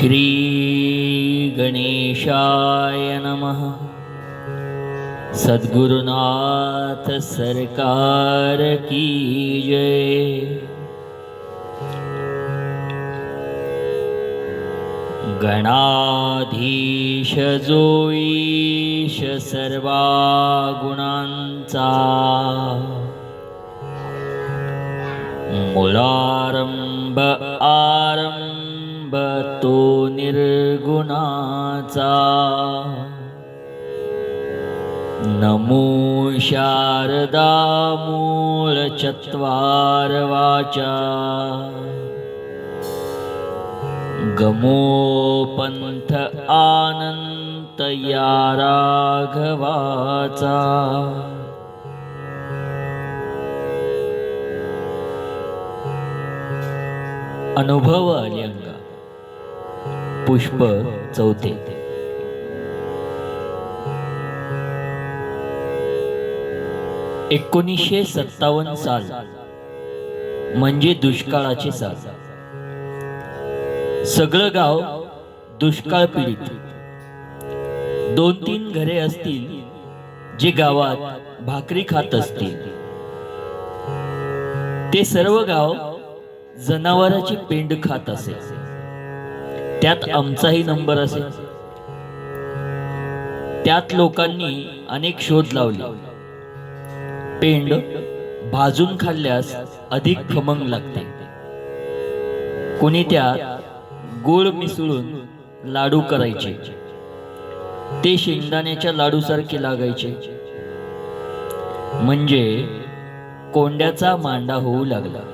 श्रीगणेशाय नमः। सद्गुरुनाथ सरकार की जय। गणाधीश जोईश सर्वा गुणांचा मुलारंभ आ तो निर्गुणाचा. नमो शारदा मूळ चत्वार वाचा. गमो पंथ आनंत या राघवाचा. अनुभव अलिंगा पुष्प चौथे एकोणीसशे सत्तावन्न साल म्हणजे दुष्काळाचे साल. सगळं गाव दुष्काळ पीडित. दोन तीन घरे असतील जे गावात भाकरी खात असतील. ते सर्व गाव जनावराची पेंड खात असे. त्यात आमचाही नंबर असे. त्यात लोकांनी अनेक शोध लावले. पेंड भाजून खाल्ल्यास अधिक खमंग लागते. कोणी त्यात गोळ मिसळून लाडू करायचे. ते शेंगदाण्याच्या लाडूसारखे लागायचे. म्हणजे कोंड्याचा मांडा होऊ लागला.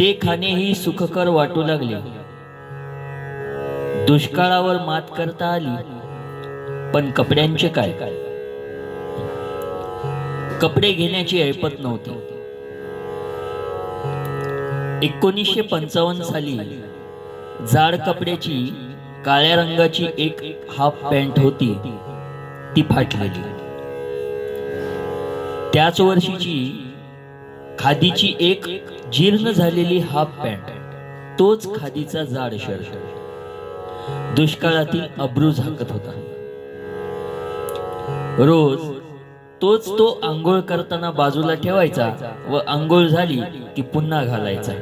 ते खाणेही सुखकर वाटू लागले. दुष्काळावर मात करता आली पण कपड्यांचे काय? कपडे घेण्याची ऐपत नव्हती. एकोणीसशे पंचावन्न साली जाड कपड्याची काळ्या रंगाची एक हाफ पॅन्ट होती ती फाटलेली. त्याच वर्षीची खादीची एक जीर्ण झालेली हाफ पॅन्ट. तोच खादीचा जाड शर्ट. दुष्काळातील अब्रू झाकत होता. रोज तोच तो आंघोळ करताना बाजूला ठेवायचा व आंघोळ झाली की पुन्हा घालायचा.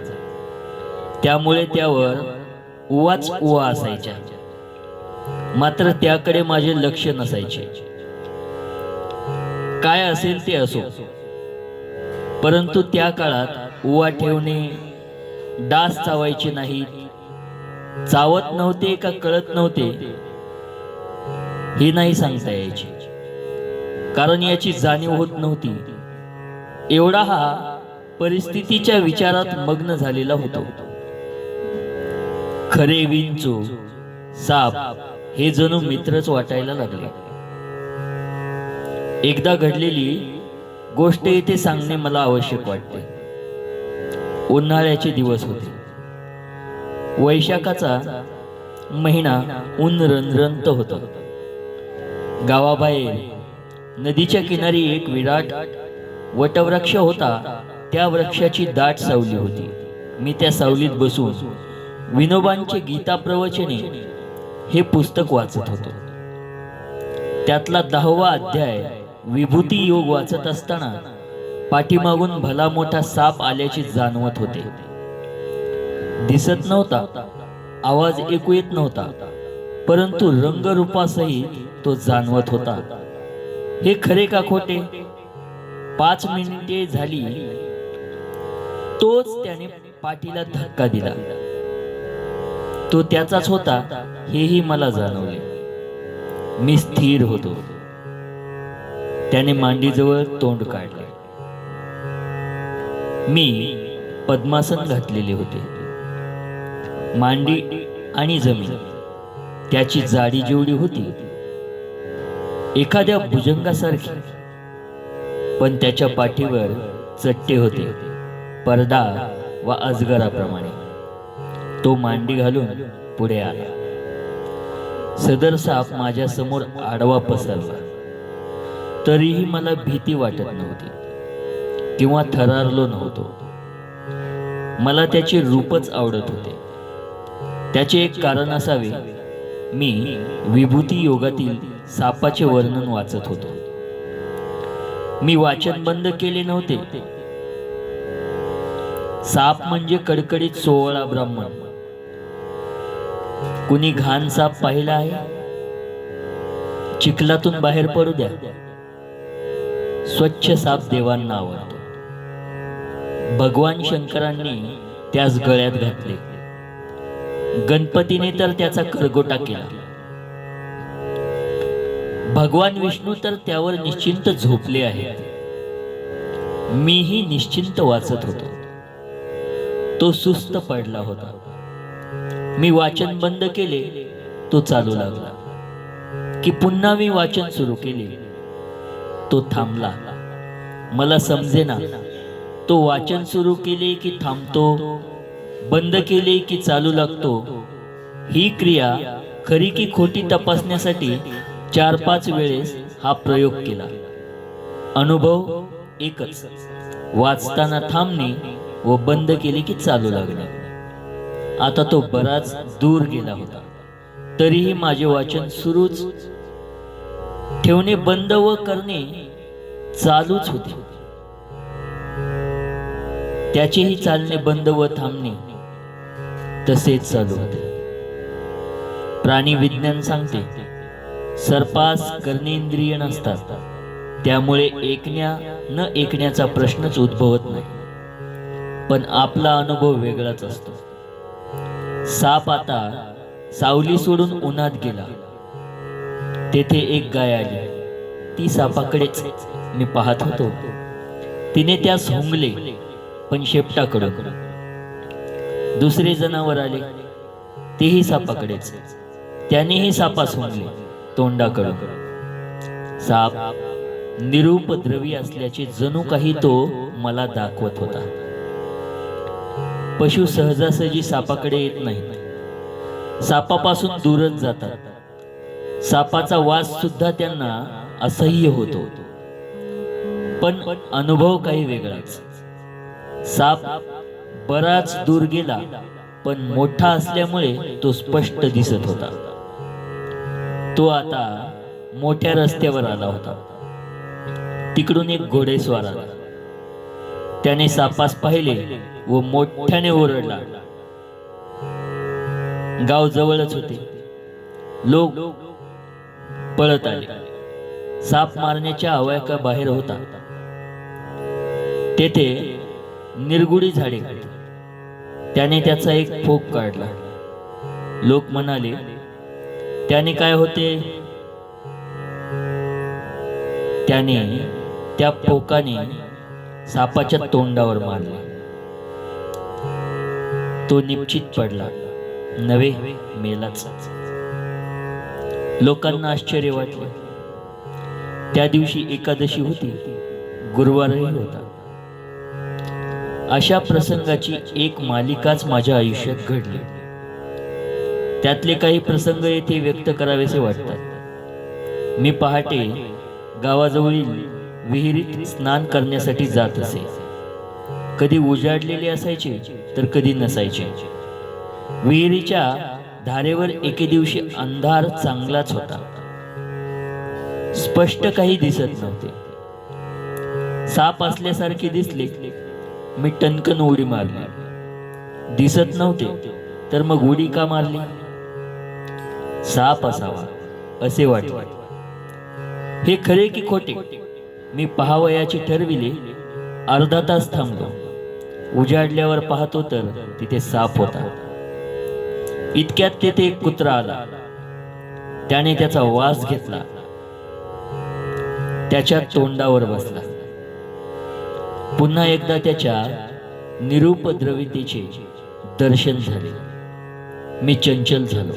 त्यामुळे त्यावर उवाच उवा असायच्या. मात्र त्याकडे माझे लक्ष नसायचे. काय असेल ते असो. परंतु त्या काळात उवा ठेवणे डास चावायचे नाहीत. चावत नव्हते का कळत नव्हते हे नाही सांगता यायचे. कारण याची जाणीव होत नव्हती. एवढा हा परिस्थितीच्या विचारात मग्न झालेला होतो. खरे विंचू साप हे जणू मित्रच वाटायला लागले. एकदा घडलेली गोष्ट इथे सांगणे मला आवश्यक वाटते. उन्हाळ्याचे दिवस होते. वैशाखाचा महिना ऊन रंजरंत होता. गावाबाहेर नदीच्या किनारी एक विराट वटवृक्ष होता. त्या वृक्षाची दाट सावली होती. मी त्या सावलीत बसून विनोबांचे गीता प्रवचने हे पुस्तक वाचत होतो. त्यातला दहावा अध्याय विभूती योग वाचत असताना पाठीमागून भला मोठा साप आल्याची जाणवत होते. दिसत नव्हता. आवाज ऐकू येत नव्हता. परंतु रंगरूपासही तो जाणवत होता. हे खरे का खोटे? पाच मिनिटे झाली. तोच त्याने पाठीला धक्का दिला. तो त्याचाच होता हेही मला जाणवले. मी स्थिर होतो. त्याने मांडीजवळ तोंड काढले. मी पद्मासन घातलेले होते. मांडी आणि जमीन त्याची जाडी जेवढी होती एखाद्या भुजंगासारखी पण त्याच्या पाठीवर चट्टे होते पडदा व अजगराप्रमाणे. तो मांडी घालून पुढे आला. सदर साप माझ्यासमोर आडवा पसरला. तरीही मला भीती वाटत नव्हती. किंवा थरारलो नव्हतो. मला त्याचे रूपच आवडत होते. त्याचे एक कारण असावे मी विभूती योगातील सापाचे वर्णन वाचत होतो. मी वाचन बंद केले नव्हते. साप म्हणजे कडकडीत सोवळा ब्राह्मण. कुणी घाण साप पाहिला आहे? चिखलातून बाहेर पडू द्या. स्वच्छ साप देवांना आवडतो. भगवान शंकरांनी त्यास गळ्यात घातले. गणपतीने तर त्याचा करगोटा केला. भगवान विष्णू तर त्यावर निश्चिंत झोपले आहेत. मीही निश्चिंत वाचत होतो. तो सुस्त पडला होता. मी वाचन बंद केले तो चालू लागला. की पुन्हा मी वाचन सुरू केले. तो थांबला. मला समजेना तो वाचन सुरू केले की थांबतो बंद केले की चालू लागतो. ही क्रिया खरी की खोटी तपासण्यासाठी चार पाच वेळेस हा प्रयोग केला. अनुभव एकच वाचताना थांबणे व बंद केले की चालू लागणे. आता तो बराच दूर गेला होता. तरीही माझे वाचन सुरूच ठेवणे बंद व करणे चालूच होते. त्याचेही चालणे बंद व थांबणे तसेच चालू होते. प्राणी विज्ञान सांगते सरपास कर्णेंद्रिय नसतात त्यामुळे ऐकण्या न ऐकण्याचा प्रश्नच उद्भवत नाही. पण आपला अनुभव वेगळाच असतो. साप आता सावली सोडून उन्हात गेला. तेथे एक गाय आली. ती सापाकडेच मी पाहत होतो. तिने त्यास हुंगले पण शेपटाकडं दुसरे जनावर आले. तेही सापाकडेच. त्यानेही सापास हुंगले तोंडाकडं. साप निरुपद्रवी असल्याचे जणू काही तो मला दाखवत होता. पशु सहजासहजी सापाकडे येत नाहीत. सापापासून दूरच जातात. सापाचा वास सुद्धा त्यांना असह्य होतो. पण अनुभव काही वेगळाच. साप बराच दूर गेला पण मोठा असल्यामुळे तो स्पष्ट दिसत होता. तो आता मोठ्या रस्त्यावर आला होता. तिकडून एक घोडेस्वार आला त्याने सापास पाहिले व मोठ्याने ओरडला. गाव जवळच होते. लोक पळत आले. साप मारण्याच्या अवयका बाहेर होता. तेथे निरगुडी झाडे त्याने त्याचा एक फोक काढला. लोक म्हणाले त्याने काय होते? त्याने त्या फोकाने सापाच्या तोंडावर मारला. तो निश्चित पडला. नवे मेलाच. लोकांना आश्चर्य वाटले. त्या दिवशी एकादशी होती. गुरुवारही होता. अशा प्रसंगाची एक मालिकाच माझ्या आयुष्यात घडली. त्यातले काही प्रसंग येथे व्यक्त करावेसे वाटतात. मी पहाटे गावाजवळील विहिरीत स्नान करण्यासाठी जात असे. कधी उजाडलेले असायचे तर कधी नसायचे. विहिरीच्या धारेवर एके दिवशी अंधार चांगलाच होता. स्पष्ट काही दिसत नव्हते. साप असल्यासारखे दिसले. मी टणकन उडी मारली. दिसत नव्हते तर मग उडी का मारली? साप असावा असे वाटले. हे खरे की खोटे? मी पहावयाचे ठरविले. अर्धा तास थांबलो. उजाडल्यावर पाहतो तर तिथे साप होता. इतक्यात तेथे एक कुत्रा आला. त्याने त्याचा वास घेतला. त्याच्या तोंडावर बसला. पुन्हा एकदा त्याच्या निरुपद्रवितेचे दर्शन झाले. मी चंचल झालो.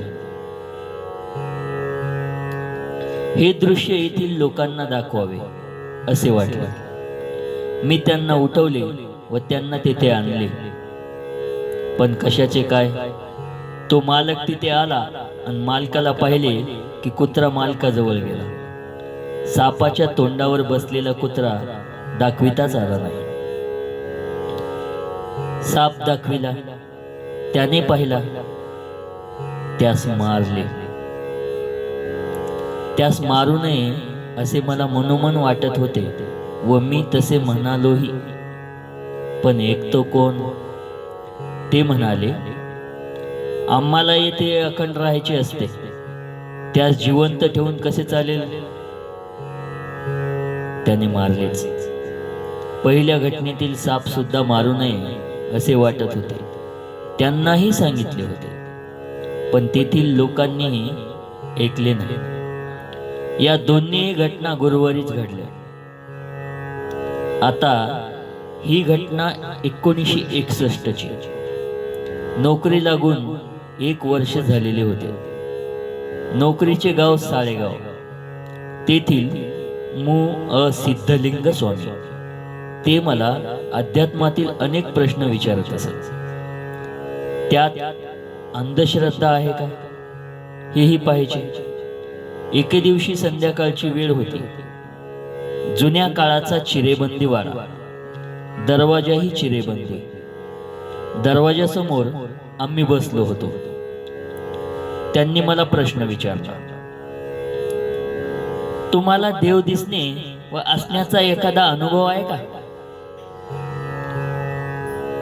हे दृश्य येथील लोकांना दाखवावे असे वाटले. मी त्यांना उठवले व त्यांना तेथे आणले. पण कशाचे काय? तो मालक तिथे आला आणि मालकाला पाहिले की कुत्रा मालकाजवळ गेला. सापाच्या तोंडावर बसलेला कुत्रा दाखविताच आला नाही. साप दाखविला. त्याने पाहिला त्यास मारले. त्यास मारू नये असे मला मनोमन वाटत होते व मी तसे म्हणालोही. पण एक तो कोण? ते म्हणाले आम्हाला येथे अखंड राहायचे असते. त्यास जिवंत ठेवून कसे चालेल? त्याने मारलेच. पहिल्या घटनेतील साप सुद्धा मारू नये असे वाटत होते. त्यांनाही सांगितले होते. पण तेथील लोकांनीही ऐकले नाही. या दोन्ही घटना गुरुवारीच घडल्या. आता ही घटना एकोणीसशे एकसष्टची. नोकरी लागून एक वर्ष झालेले होते. नोकरीचे गाव साळेगाव. तेथील मु. अ. सिद्धलिंग स्वामी. ते मला अध्यात्मातील अनेक प्रश्न विचारत असत. त्यात अंधश्रद्धा आहे का? हेही पाहिजे एके दिवशी संध्याकाळची वेळ होती. जुन्या काळाचा चिरेबंदी वारा दरवाजाही चिरेबंदी. दरवाजासमोर आम्ही बसलो होतो. त्यांनी मला प्रश्न विचारला. तुम्हाला देव दिसणे व असण्याचा एखादा अनुभव आहे का?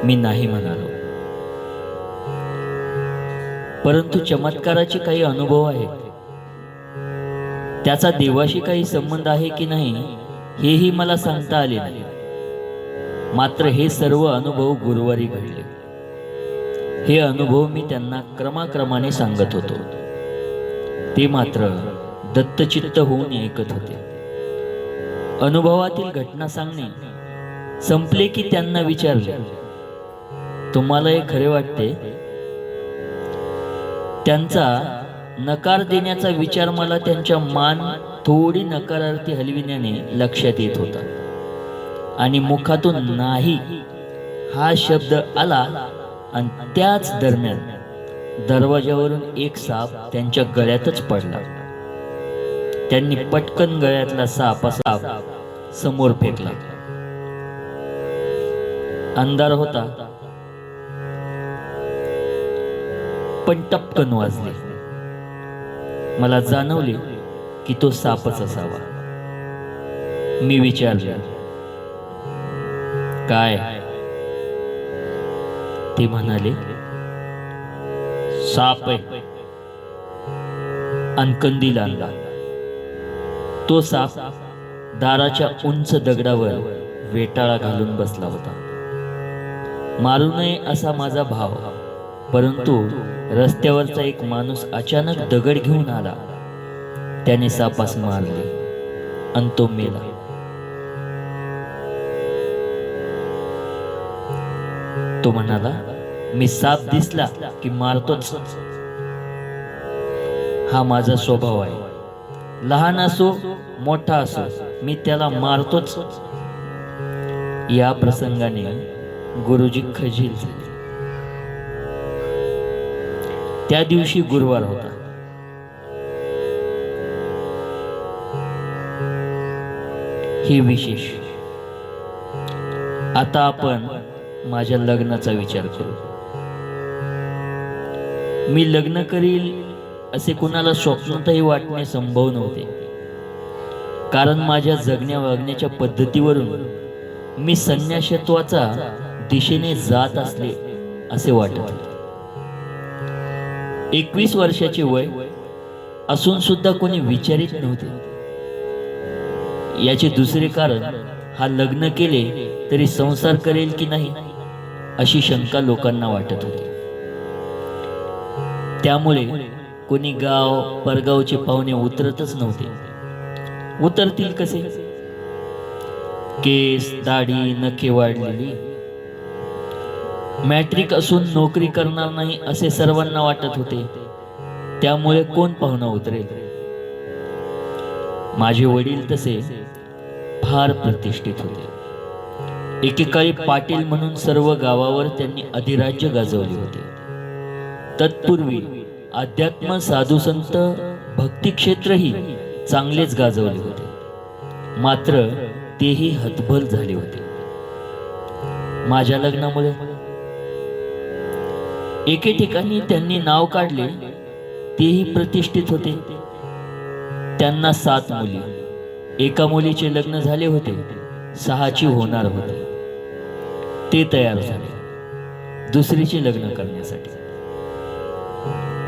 मी नाही म्हणालो. परंतु चमत्काराचे काही अनुभव आहेत. त्याचा देवाशी काही संबंध आहे की नाही हेही मला सांगता आले नाही. मात्र हे सर्व अनुभव गुरुवारी घडले. हे अनुभव मी त्यांना क्रमाक्रमाने सांगत होतो. ते मात्र दत्तचित्त होऊन ऐकत होते. अनुभवातील घटना सांगणे संपले की त्यांना विचारले तुम्हाला हे खरे वाटते? त्यांचा नकार देण्याचा विचार मला त्यांच्या मान थोडी नकारार्थी हलविण्याने लक्षात येत होता. आणि मुखातून नाही हा शब्द आला आणि त्याच दरम्यान दरवाज्यावरून एक साप त्यांच्या गळ्यातच पडला. त्यांनी पटकन गळ्यातला साप साप समोर फेकला. अंधार होता. पण टपकन वाजले. मला जाणवले की तो सापच असावा. मी विचारले काय? ते म्हणाले साप आहे अनकंदील आणला. तो साप दाराच्या उंच दगडावर वेटाळा घालून बसला होता. मारू नये असा माझा भाव परंतु रस्त्यावरचा एक माणूस अचानक दगड घेऊन आला. त्याने सापास मारले आणि तो मेला. तो म्हणाला मी साप दिसला की मारतोच. हा माझा स्वभाव आहे. लहान असो मोठा असो मी त्याला मारतोच. या प्रसंगाने गुरुजी खजील झाले. त्या दिवशी गुरुवार होता. हे विशेष. आता आपण माझ्या लग्नाचा विचार करू मी लग्न करील असे कुणाला स्वप्नतही वाटणे संभव नव्हते. कारण माझ्या जगण्या वागण्याच्या पद्धतीवरून मी संन्यासत्वाचा दिशेने जात असले असे वाटत एकवीस वर्षाचे वय असून सुद्धा कोणी विचारित नव्हते. याचे दुसरे कारण हा लग्न केले तरी संसार करेल की नाही? अशी शंका लोकांना वाटत होती. त्यामुळे कोणी गाव परगावचे पाहुणे उतरतच नव्हते. उतरतील कसे? केस दाढी नखे वाढलेली. मॅट्रिक असून नोकरी करणार नाही असे सर्वांना वाटत होते. त्यामुळे कोण पाहुणा उतरेल? माझे वडील तसे फार प्रतिष्ठित होते. एकेकाळी पाटील म्हणून सर्व गावावर त्यांनी अधिराज्य गाजवले होते. तत्पूर्वी अध्यात्म साधू संत भक्ती क्षेत्रही चांगलेच गाजवले होते. मात्र तेही हतबल झाले होते. माझ्या लग्नामुळे. एके ठिकाणी त्यांनी नाव काढले तेही प्रतिष्ठित होते. त्यांना सात मुली एका मुलीचे लग्न झाले होते सहाची होणार होते. ते तयार झाले. दुसरीचे लग्न करण्यासाठी.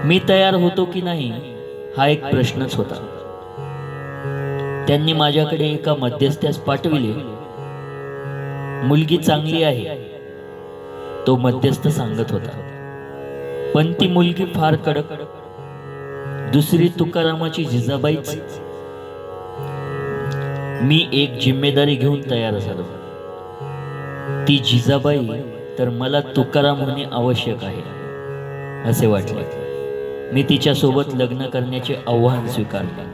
मी तयार होतो की नाही हा एक प्रश्नच होता. त्यांनी माझ्याकडे एका मध्यस्थ्यास पाठविले. मुलगी चांगली आहे तो मध्यस्थ सांगत होता. पण ती मुलगी फार कडक. दुसरी तुकारामाची जिजाबाईच. मी एक जिम्मेदारी घेऊन तयार झालो. ती जिजाबाई तर मला तुकाराम होणे आवश्यक आहे असे वाटले. मी तिच्यासोबत लग्न करण्याचे आव्हान स्वीकारले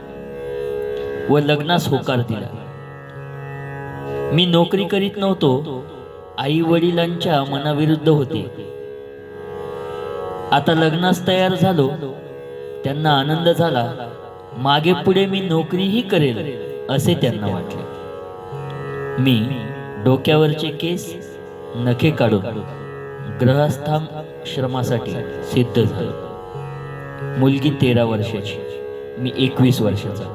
व लग्नास होकार दिला. मी नोकरी करीत नव्हतो आई वडिलांच्या मनाविरुद्ध होते. आता लग्नास तयार झालो त्यांना आनंद झाला मागे पुढे मी नोकरीही करेल असे त्यांना वाटले. मी डोक्यावरचे केस नखे काढून ग्रहस्थाम श्रमासाठी सिद्ध झालो. मुलगी तेरा वर्षाची मी एकवीस वर्षाचा.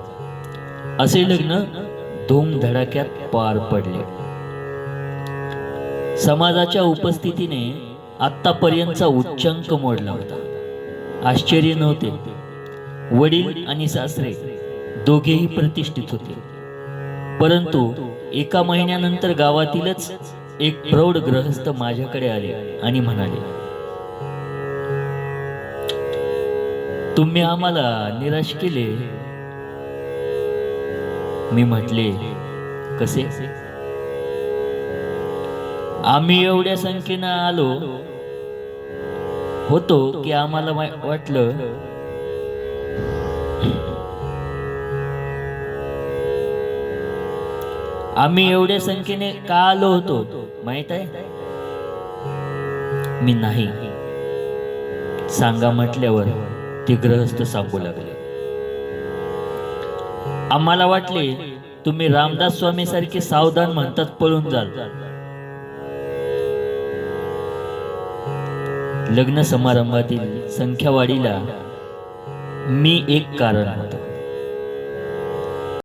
असे लग्न धूमधडाक्यात पार पडले. समाजाच्या उपस्थितीने आतापर्यंतचा उच्चांक मोडला होता. आश्चर्य नव्हते. वडील आणि सासरे दोघेही प्रतिष्ठित होते. परंतु एका महिन्यानंतर गावातीलच एक प्रौढ ग्रहस्थ माझ्याकडे आले आणि म्हणाले तुम्ही आम्हाला निराश केले? मी म्हटले कसे? आम्ही एवढ्या संख्येनं आलो होतो की आम्हाला वाटलं आम्ही एवढ्या संख्येने का आलो होतो? माहीत आहे? मी नाही. सांगा म्हटल्यावर ते ग्रहस्थ सांगू लागले. आम्हाला वाटले तुम्ही रामदास स्वामी सारखे सावधान म्हणतात पळून जाल. लग्न समारंभातील संख्यावाढीला मी एक कारण होतो.